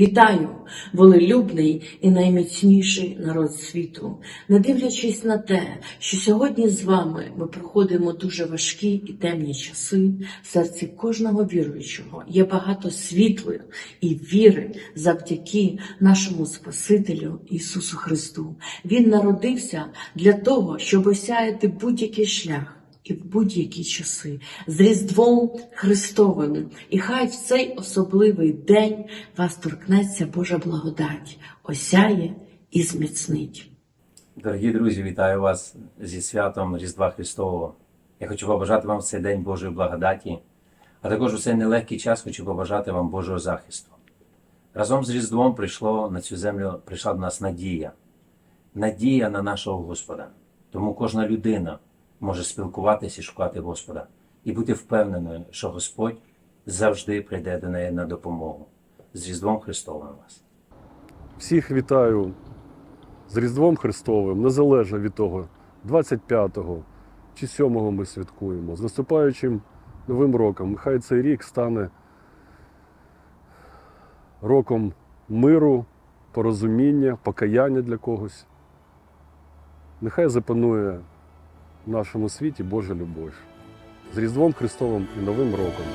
Вітаю, волелюбний і найміцніший народ світу, не дивлячись на те, що сьогодні з вами ми проходимо дуже важкі і темні часи, в серці кожного віруючого є багато світлої і віри завдяки нашому Спасителю Ісусу Христу. Він народився для того, щоб осяяти будь-який шлях. І в будь-які часи з Різдвом Христовим, і хай в цей особливий день вас торкнеться Божа благодать, осяє і зміцнить. Дорогі друзі, вітаю вас зі святом Різдва Христового. Я хочу побажати вам в цей день Божої благодаті, а також у цей нелегкий час хочу побажати вам Божого захисту. Разом з Різдвом прийшло на цю землю, прийшла до нас надія, надія на нашого Господа. Тому кожна людина може спілкуватися і шукати Господа і бути впевненою, що Господь завжди прийде до неї на допомогу. З Різдвом Христовим вас! Всіх вітаю з Різдвом Христовим, незалежно від того, 25-го чи 7-го ми святкуємо. З наступаючим Новим роком. Нехай цей рік стане роком миру, порозуміння, покаяння для когось. Нехай запанує в нашому світі Божа любов. З Різдвом Христовим і Новим роком.